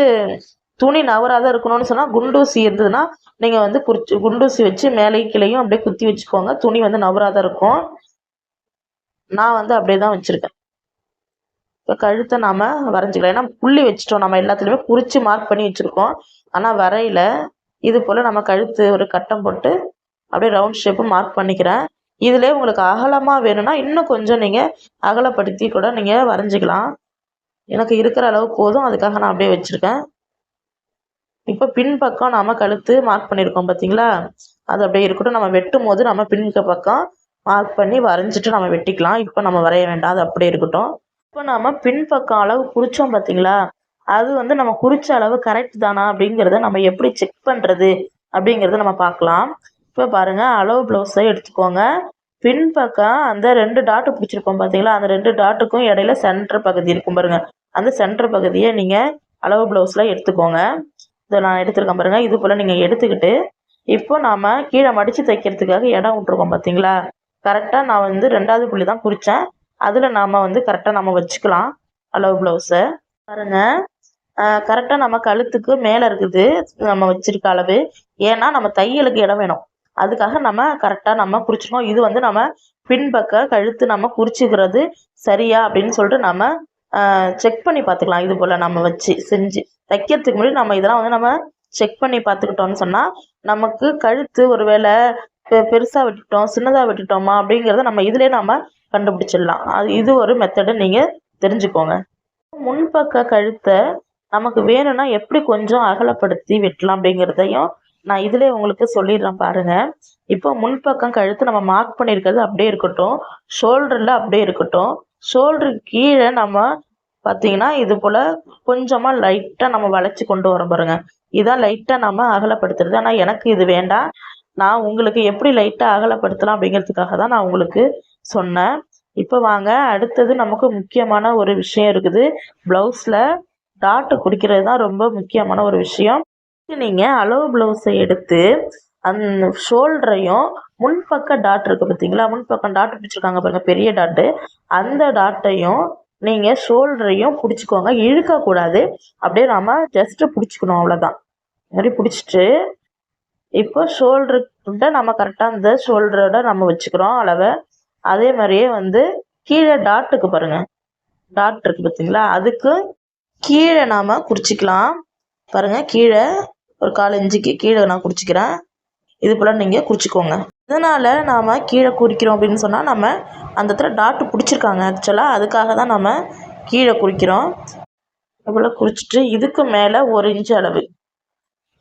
துணி நவராத இருக்கணும்னு சொன்னால் குண்டூசி இருந்ததுன்னா நீங்கள் வந்து குறிச்சி குண்டூசி வச்சு மேலேயும் கீழேயும் அப்படியே குத்தி வச்சுக்கோங்க. துணி வந்து நவராத இருக்கும். நான் வந்து அப்படியே தான் வச்சுருக்கேன். இப்போ கழுத்தை நாம் வரைஞ்சிக்கலாம். ஏன்னா புள்ளி வச்சிட்டோம். நம்ம எல்லாத்துலேயுமே குறித்து மார்க் பண்ணி வச்சுருக்கோம். ஆனால் வரையில். இது போல் நம்ம கழுத்து ஒரு கட்டம் போட்டு அப்படியே ரவுண்ட் ஷேப்பு மார்க் பண்ணிக்கிறேன். இதிலே உங்களுக்கு அகலமாக வேணும்னா இன்னும் கொஞ்சம் நீங்கள் அகலப்படுத்தி கூட நீங்கள் வரைஞ்சிக்கலாம். எனக்கு இருக்கிற அளவு போதும். அதுக்காக நான் அப்படியே வச்சுருக்கேன். இப்போ பின்பக்கம் நாம் கழுத்து மார்க் பண்ணியிருக்கோம் பார்த்தீங்களா அது அப்படியே இருக்கட்டும். நம்ம வெட்டும் போது நம்ம பின்க பக்கம் மார்க் பண்ணி வரைஞ்சிட்டு நம்ம வெட்டிக்கலாம். இப்போ நம்ம வரைய வேண்டாம். அது அப்படியே இருக்கட்டும். இப்போ நாம் பின்பக்கம் அளவு குறித்தோம் பார்த்தீங்களா அது வந்து நம்ம குறித்த அளவு கரெக்ட் தானா அப்படிங்கிறத நம்ம எப்படி செக் பண்ணுறது அப்படிங்கிறத நம்ம பார்க்கலாம். இப்போ பாருங்கள் அளவு ப்ளவுஸை எடுத்துக்கோங்க. பின்பக்கம் அந்த ரெண்டு டாட்டு பிடிச்சிருப்போம் பார்த்தீங்களா அந்த ரெண்டு டாட்டுக்கும் இடையில சென்டர் பகுதி இருக்கும் பாருங்க. அந்த சென்டர் பகுதியை நீங்கள் அளவு ப்ளவுஸில் எடுத்துக்கோங்க. இதை நான் எடுத்துருக்கேன் பாருங்கள் இது போல் நீங்கள் எடுத்துக்கிட்டு இப்போ நாம் கீழே மடித்து தைக்கிறதுக்காக இடம் விட்ருக்கோம் பார்த்தீங்களா கரெக்டாக நான் வந்து ரெண்டாவது புள்ளி தான் குறித்தேன் அதில் நாம் வந்து கரெக்டாக நம்ம வச்சுக்கலாம். அளவு ப்ளவுஸை பாருங்கள் கரெக்டாக நம்ம கழுத்துக்கு மேலே இருக்குது. நம்ம வச்சிருக்க அளவு. ஏன்னா நம்ம தையலுக்கு இடம் வேணும். அதுக்காக நம்ம கரெக்டாக நம்ம குறிச்சிருக்கோம் இது வந்து நம்ம பின்பக்க கழுத்து நம்ம குறிச்சிக்கிறது சரியா அப்படின்னு சொல்லிட்டு நம்ம செக் பண்ணி பார்த்துக்கலாம். இது போல் நம்ம வச்சு செஞ்சு. தைக்கிறதுக்கு முன்னாடி நம்ம இதெல்லாம் வந்து நம்ம செக் பண்ணி பார்த்துக்கிட்டோம்னு சொன்னால் நமக்கு கழுத்து ஒருவேளை பெ பெருசாக வெட்டிட்டோம் சின்னதாக வெட்டிட்டோமா அப்படிங்கிறத நம்ம இதிலே நம்ம கண்டுபிடிச்சிடலாம். அது இது ஒரு மெத்தடை நீங்கள் தெரிஞ்சுக்கோங்க. முன்பக்க கழுத்தை நமக்கு வேணும்னா எப்படி கொஞ்சம் அகலப்படுத்தி வெட்டலாம் அப்படிங்கிறதையும் நான் இதிலே உங்களுக்கு சொல்லிடுறேன் பாருங்கள் இப்போ முன்பக்கம் கழுத்து நம்ம மார்க் பண்ணியிருக்கிறது அப்படியே இருக்கட்டும். ஷோல்டரில் அப்படியே இருக்கட்டும். ஷோல்டருக்கு கீழே நம்ம பார்த்தீங்கன்னா இது போல் கொஞ்சமாக லைட்டாக நம்ம வளைச்சி கொண்டு வரோம் பாருங்க. இதான் லைட்டாக நம்ம அகலப்படுத்துறது. ஆனால் எனக்கு இது வேண்டாம். நான் உங்களுக்கு எப்படி லைட்டாக அகலப்படுத்தலாம் அப்படிங்கிறதுக்காக தான் நான் உங்களுக்கு சொன்னேன். இப்போ வாங்க அடுத்தது நமக்கு முக்கியமான ஒரு விஷயம் இருக்குது. ப்ளவுஸில் டாட்டு குடிக்கிறது தான் ரொம்ப முக்கியமான ஒரு விஷயம். நீங்கள் அளவு ப்ளவுஸை எடுத்து அந்த ஷோல்டரையும் முன்பக்க டாட் இருக்குது பார்த்தீங்களா முன்பக்கம் டாட் பிடிச்சிருக்காங்க பாருங்கள் பெரிய டாட்டு அந்த டாட்டையும் நீங்கள் ஷோல்டரையும் பிடிச்சிக்கோங்க. இழுக்கக்கூடாது அப்படியே நாம் ஜஸ்ட்டு பிடிச்சிக்கணும் அவ்வளோதான் இந்த மாதிரி பிடிச்சிட்டு இப்போ ஷோல்டருக்கிட்ட நம்ம கரெக்டாக அந்த ஷோல்டரோட நம்ம வச்சுக்கிறோம் அளவை. அதே மாதிரியே வந்து கீழே டாட்டுக்கு பாருங்கள் டாட் இருக்குது பார்த்தீங்களா அதுக்கு கீழே நாம் குறிச்சிக்கலாம். பாருங்கள் கீழே ஒரு கால் இஞ்சிக்கு கீழே நான் குறிச்சிக்கிறேன். இது போல் நீங்கள் குறிச்சிக்கோங்க. இதனால் நாம் கீழே குறிக்கிறோம் அப்படின்னு சொன்னால் நம்ம அந்த இடத்துல டாட்டு பிடிச்சிருக்காங்க ஆக்சுவலாக அதுக்காக தான் நம்ம கீழே குறிக்கிறோம். இது குறிச்சிட்டு இதுக்கு மேலே ஒரு இன்ச் அளவு.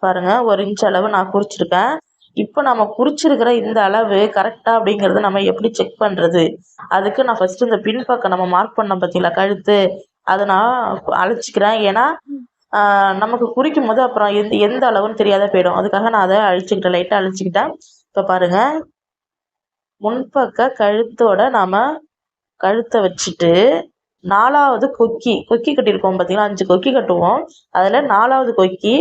பாருங்கள் ஒரு இன்ச் அளவு நான் குறிச்சிருக்கேன். இப்போ நம்ம குறிச்சிருக்கிற இந்த அளவு கரெக்டாக அப்படிங்கிறத நம்ம எப்படி செக் பண்ணுறது அதுக்கு நான் ஃபஸ்ட்டு இந்த பின்பக்கம் நம்ம மார்க் பண்ணோம் பார்த்தீங்களா கழுத்து. அதை நான் அழைச்சிக்கிறேன். ஏன்னா நமக்கு குறிக்கும் போது அப்புறம் எந்த எந்த அளவுன்னு தெரியாத போயிடும். அதுக்காக நான் அதை அழிச்சுக்கிட்டேன் லைட்டாக அழிச்சிக்கிட்டேன். இப்போ பாருங்கள் முன்பக்க கழுத்தோட நாம் கழுத்தை வச்சுட்டு நாலாவது கொக்கி கொக்கி கட்டியிருக்கோம் பார்த்தீங்களா அஞ்சு கொக்கி கட்டுவோம். அதில் நாலாவது கொக்கி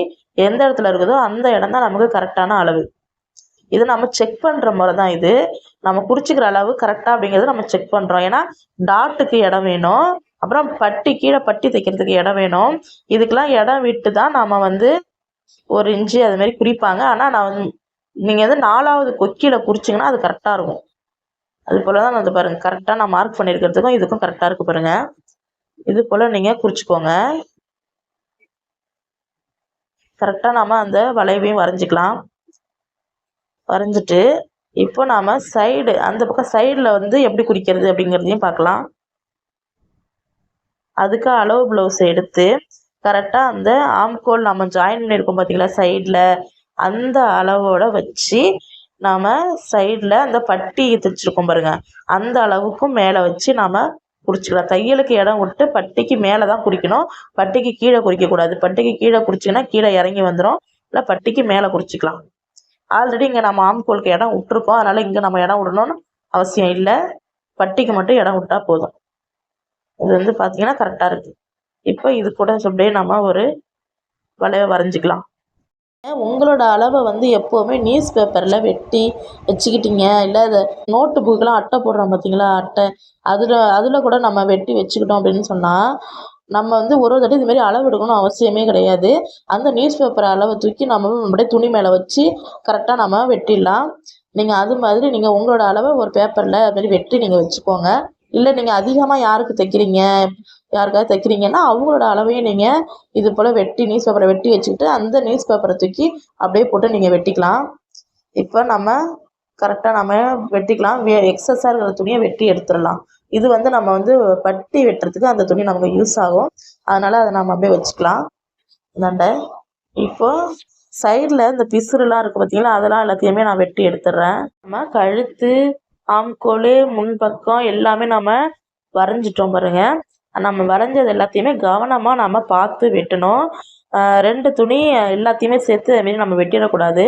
எந்த இடத்துல இருக்குதோ அந்த இடம் தான் நமக்கு கரெக்டான அளவு. இது நம்ம செக் பண்ணுற முறை தான் இது. நம்ம குறிச்சிக்கிற அளவு கரெக்டாக அப்படிங்கிறத நம்ம செக் பண்ணுறோம் ஏன்னா டாட்டுக்கு இடம் வேணும். அப்புறம் பட்டி கீழே பட்டி தைக்கிறதுக்கு இடம் வேணும். இதுக்கெல்லாம் இடம் விட்டு தான் நாம் வந்து ஒரு இன்ச்சு அது மாதிரி குறிப்பாங்க. ஆனால் நான் வந்து நீங்கள் வந்து நாலாவது கொக்கியில் குறிச்சிங்கன்னா அது கரெக்டாக இருக்கும். அது போல் தான் வந்து பாருங்கள் கரெக்டாக நான் மார்க் பண்ணியிருக்கிறதுக்கும் இதுக்கும் கரெக்டாக இருக்குது பாருங்கள் இது போல் நீங்கள் குறிச்சிக்கோங்க. கரெக்டாக நாம் அந்த வளைவையும் வரைஞ்சிக்கலாம். வரைஞ்சிட்டு இப்போ நாம் சைடு அந்த பக்கம் சைடில் வந்து எப்படி குறிக்கிறது அப்படிங்கிறதையும் பார்க்கலாம். அதுக்கு அளவு ப்ளவுஸ் எடுத்து கரெக்டாக அந்த ஆம்கோல் நம்ம ஜாயின் பண்ணியிருக்கோம் பார்த்தீங்களா சைடில் அந்த அளவோட வச்சு நாம் சைடில் அந்த பட்டி தைச்சிருக்கோம் பாருங்கள் அந்த அளவுக்கும் மேலே வச்சு நாம் குறிச்சிக்கலாம் தையலுக்கு இடம் விட்டு பட்டிக்கு மேலே தான் குறிக்கணும் பட்டிக்கு கீழே குறிக்கக்கூடாது பட்டிக்கு கீழே குறிச்சிங்கன்னா கீழே இறங்கி வந்துடும் இல்லை பட்டிக்கு மேலே குறிச்சிக்கலாம் ஆல்ரெடி இங்கே நம்ம ஆம்கோலுக்கு இடம் விட்டுருக்கோம். அதனால் இங்கே நம்ம இடம் விடணும்னு அவசியம் இல்லை. பட்டிக்கு மட்டும் இடம் விட்டால் போதும். இது வந்து பார்த்திங்கன்னா கரெக்டாக இருக்குது இப்போ இது கூட அப்படியே நம்ம ஒரு வளைவை வரைஞ்சிக்கலாம். உங்களோட அளவை வந்து எப்போவுமே நியூஸ் பேப்பரில் வெட்டி வச்சுக்கிட்டீங்க. இல்லை அதை நோட்டு புக்கெலாம் அட்டை போடுறோம் பார்த்தீங்களா அட்டை. அதில் அதில் கூட நம்ம வெட்டி வச்சுக்கிட்டோம் அப்படின்னு சொன்னால் நம்ம வந்து ஒரு ஒரு தட்டி இதுமாரி அளவு எடுக்கணும் அவசியமே கிடையாது. அந்த நியூஸ் பேப்பர் அளவை தூக்கி நம்ம அப்படியே துணி மேலே வச்சு கரெக்டாக நம்ம வெட்டிடலாம். நீங்கள் அது மாதிரி நீங்கள் உங்களோட அளவை ஒரு பேப்பரில் அதுமாரி வெட்டி நீங்கள் வச்சுக்கோங்க. இல்லை நீங்கள் அதிகமாக யாருக்கு தைக்கிறீங்க? யாருக்காவது தைக்கிறீங்கன்னா அவங்களோட அளவையும் நீங்கள் இது போல் வெட்டி நியூஸ் பேப்பரை வெட்டி வச்சுக்கிட்டு அந்த நியூஸ் பேப்பரை தூக்கி அப்படியே போட்டு நீங்கள் வெட்டிக்கலாம். இப்போ நம்ம கரெக்டாக நம்ம வெட்டிக்கலாம். எக்ஸஸாக இருக்கிற துணியை வெட்டி எடுத்துடலாம். இது வந்து நம்ம வந்து பட்டி வெட்டுறதுக்கு அந்த துணி நமக்கு யூஸ் ஆகும். அதனால் அதை நம்ம அப்படியே வச்சுக்கலாம். நண்டை இப்போது சைடில் இந்த பிசுறுலாம் இருக்குது பார்த்தீங்களா அதெல்லாம் எல்லாத்தையுமே நான் வெட்டி எடுத்துடுறேன். நம்ம கழுத்து ஆம்கோல் முன்பக்கம் எல்லாமே நம்ம வரைஞ்சிட்டோம் பாருங்கள் நம்ம வரைஞ்சது எல்லாத்தையுமே கவனமாக நம்ம பார்த்து வெட்டணும். ரெண்டு துணி எல்லாத்தையுமே சேர்த்து அதுமாரி நம்ம வெட்டிடக்கூடாது.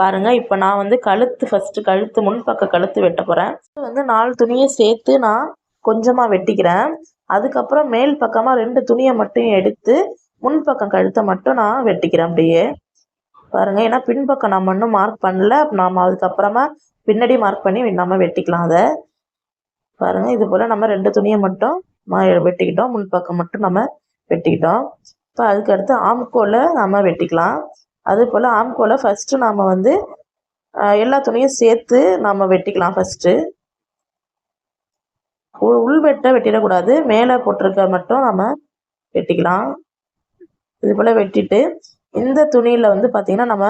பாருங்கள் இப்போ நான் வந்து கழுத்து ஃபஸ்ட்டு கழுத்து முன்பக்க கழுத்து வெட்ட போகிறேன் வந்து நாலு துணியை சேர்த்து நான் கொஞ்சமாக வெட்டிக்கிறேன். அதுக்கப்புறம் மேல் பக்கமாக ரெண்டு துணியை மட்டும் எடுத்து முன்பக்கம் கழுத்தை மட்டும் நான் வெட்டிக்கிறேன் அப்படியே. பாருங்கள் ஏன்னா பின்பக்கம் நம்ம இன்னும் மார்க் பண்ணல. நாம் அதுக்கப்புறமா பின்னாடி மார்க் பண்ணி நம்ம வெட்டிக்கலாம் அதை. பாருங்கள் இது போல் நம்ம ரெண்டு துணியை மட்டும் வெட்டிக்கிட்டோம். முன்பக்கம் மட்டும் நம்ம வெட்டிக்கிட்டோம். இப்போ அதுக்கடுத்து ஆம்கோலை நம்ம வெட்டிக்கலாம். அது போல் ஆம்கோலை ஃபஸ்ட்டு நாம் வந்து எல்லா துணியும் சேர்த்து நம்ம வெட்டிக்கலாம் ஃபஸ்ட்டு உள் வெட்ட வெட்டிடக்கூடாது. மேலே போட்டிருக்க மட்டும் நம்ம வெட்டிக்கலாம். இது போல் வெட்டிட்டு இந்த துணியில் வந்து பார்த்திங்கன்னா நம்ம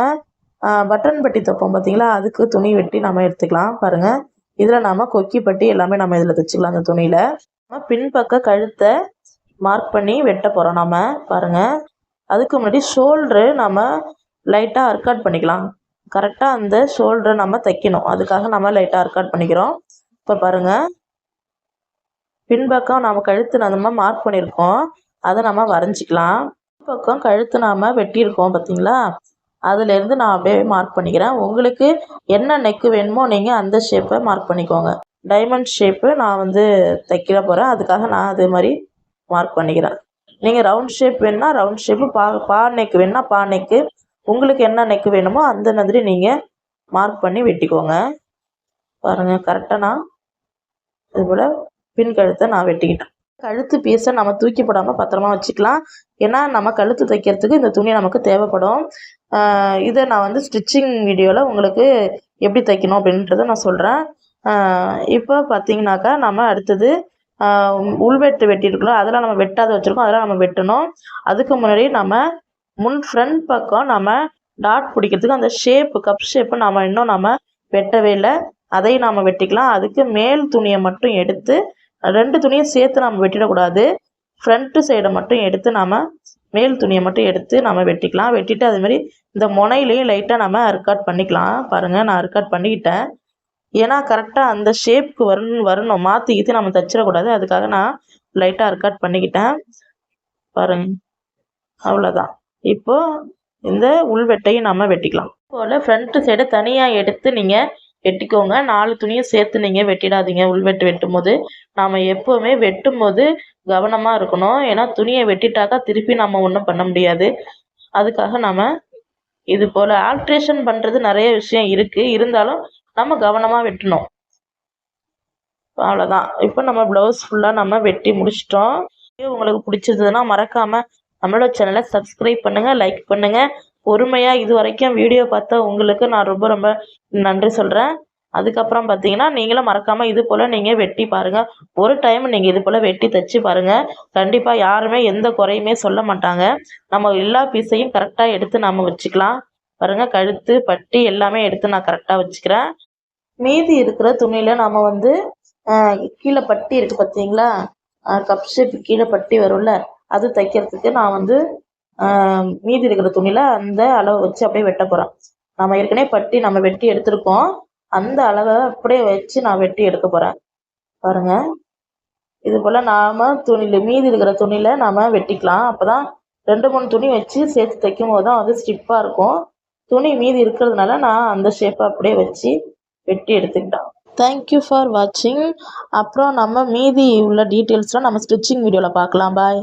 பட்டன் பட்டி தைப்போம் பார்த்திங்களா அதுக்கு துணி வெட்டி நம்ம எடுத்துக்கலாம். பாருங்கள் இதில் நாம் கொக்கி பட்டி எல்லாமே நம்ம இதில் தைச்சிக்கலாம் அந்த துணியில். நம்ம பின்பக்க கழுத்தை மார்க் பண்ணி வெட்ட போகிறோம் நம்ம பாருங்கள் அதுக்கு முன்னாடி ஷோல்ட்ரு நம்ம லைட்டாக அர்க்காட் பண்ணிக்கலாம். கரெக்டாக அந்த ஷோல்டரை நம்ம தைக்கணும். அதுக்காக நம்ம லைட்டாக ரெக்கார்ட் பண்ணிக்கிறோம். இப்போ பாருங்கள் பின்பக்கம் நாம் கழுத்து நம்ம மார்க் பண்ணியிருக்கோம். அதை நம்ம வரைஞ்சிக்கலாம். பக்கம் கழுத்து நாம் வெட்டியிருக்கோம் பார்த்தீங்களா? அதுலேருந்து நான் அப்படியே மார்க் பண்ணிக்கிறேன். உங்களுக்கு என்ன நெக்கு வேணுமோ நீங்கள் அந்த ஷேப்பை மார்க் பண்ணிக்கோங்க. டைமண்ட் ஷேப்பு நான் வந்து தைக்கிற போகிறேன் அதுக்காக நான் அதே மாதிரி மார்க் பண்ணிக்கிறேன். நீங்கள் ரவுண்ட் ஷேப் வேணுன்னா ரவுண்ட் ஷேப்பு பா பா நெக் வேணுன்னா பா நெக்கு உங்களுக்கு என்ன நெக்கு வேணுமோ அந்த மாதிரி நீங்கள் மார்க் பண்ணி வெட்டிக்கோங்க. பாருங்கள் கரெக்டாக நான் இது போல் பின் கழுத்தை நான் வெட்டிக்கிட்டேன். கழுத்து பீஸை நம்ம தூக்கி போடாமல் பத்திரமா வச்சுக்கலாம். ஏன்னா நம்ம கழுத்து தைக்கிறதுக்கு இந்த துணி நமக்கு தேவைப்படும். இதை நான் வந்து ஸ்டிச்சிங் வீடியோவில் உங்களுக்கு எப்படி தைக்கணும் அப்படின்றத நான் சொல்கிறேன் இப்போ பார்த்தீங்கன்னாக்கா நம்ம அடுத்தது உள்வெட்டு வெட்டியிருக்கிறோம். அதெல்லாம் நம்ம வெட்டாத வச்சுருக்கோம். அதெல்லாம் நம்ம வெட்டணும். அதுக்கு முன்னாடி நம்ம முன் ஃப்ரண்ட் பக்கம் நம்ம டாட் பிடிக்கிறதுக்கு அந்த ஷேப்பு கப் ஷேப்பு நம்ம இன்னும் நம்ம வெட்டவே இல்லை. அதையும் நாம் வெட்டிக்கலாம். அதுக்கு மேல் துணியை மட்டும் எடுத்து ரெண்டு துணியும் சேர்த்து நம்ம வெட்டிடக்கூடாது. ஃப்ரண்ட்டு சைடை மட்டும் எடுத்து நாம் மேல் துணியை மட்டும் எடுத்து நம்ம வெட்டிக்கலாம். வெட்டிட்டு அதுமாரி இந்த முனையிலையும் லைட்டாக நம்ம அர்க்காட் பண்ணிக்கலாம். பாருங்கள் நான் அர்க்காட் பண்ணிக்கிட்டேன் ஏன்னா கரெக்டாக அந்த ஷேப்புக்கு வரணும். வரணும் மாற்றிக்கிட்டு நம்ம தைச்சிடக்கூடாது. அதுக்காக நான் லைட்டாக அர்க்காட் பண்ணிக்கிட்டேன். பாருங்க அவ்வளோதான் இப்போது இந்த உள்வெட்டையும் நம்ம வெட்டிக்கலாம். போல் ஃப்ரண்ட்டு சைடை தனியாக எடுத்து நீங்கள் வெட்டிக்கோங்க. நாலு துணியும் சேர்த்து நீங்கள் வெட்டிடாதீங்க. உள்வெட்டு வெட்டும் போது நாம் எப்போவுமே வெட்டும் போது கவனமாக இருக்கணும். ஏன்னா துணியை வெட்டிட்டாக்கா திருப்பி நம்ம ஒன்றும் பண்ண முடியாது. அதுக்காக நம்ம இது போல் ஆல்ட்ரேஷன் பண்ணுறது நிறைய விஷயம் இருக்குது இருந்தாலும் நம்ம கவனமாக வெட்டணும். அவ்வளோதான் இப்போ நம்ம ப்ளவுஸ் ஃபுல்லாக நம்ம வெட்டி முடிச்சிட்டோம். உங்களுக்கு பிடிச்சிருந்ததுன்னா மறக்காமல் நம்மளோட சேனலை சப்ஸ்கிரைப் பண்ணுங்கள் லைக் பண்ணுங்கள் பொறுமையாக இது வரைக்கும் வீடியோ பார்த்த உங்களுக்கு நான் ரொம்ப ரொம்ப நன்றி சொல்கிறேன் அதுக்கப்புறம் பார்த்தீங்கன்னா நீங்களும் மறக்காமல் இது போல் நீங்கள் வெட்டி பாருங்கள் ஒரு டைம் நீங்கள் இது போல் வெட்டி தைச்சி பாருங்கள் கண்டிப்பாக யாருமே எந்த குறையுமே சொல்ல மாட்டாங்க. நம்ம எல்லா பீஸையும் கரெக்டாக எடுத்து நம்ம வச்சுக்கலாம். பாருங்கள் கழுத்து பட்டி எல்லாமே எடுத்து நான் கரெக்டாக வச்சுக்கிறேன். மீதி இருக்கிற துணியில் நம்ம வந்து கீழே பட்டி இருக்குது பார்த்தீங்களா கப் ஷேப் கீழே பட்டி வரும்ல அது தைக்கிறதுக்கு நான் வந்து மீதி இருக்கிற துணியில் அந்த அளவை வச்சு அப்படியே வெட்ட போகிறேன் நம்ம ஏற்கனவே பட்டி நம்ம வெட்டி எடுத்திருக்கோம். அந்த அளவை அப்படியே வச்சு நான் வெட்டி எடுக்க போகிறேன் பாருங்கள் இது போல் நாம் துணியில் மீதி இருக்கிற துணியில் நாம் வெட்டிக்கலாம். அப்போ தான் ரெண்டு மூணு துணி வச்சு சேர்த்து தைக்கும் போது தான் வந்து ஸ்டிப்பாக இருக்கும். துணி மீதி இருக்கிறதுனால நான் அந்த ஷேப்பை அப்படியே வச்சு வெட்டி எடுத்துக்கிட்டேன். தேங்க்யூ ஃபார் வாட்சிங் அப்புறம் நம்ம மீதி உள்ள டீட்டெயில்ஸ்லாம் நம்ம ஸ்டிச்சிங் வீடியோவில் பார்க்கலாம். பாய்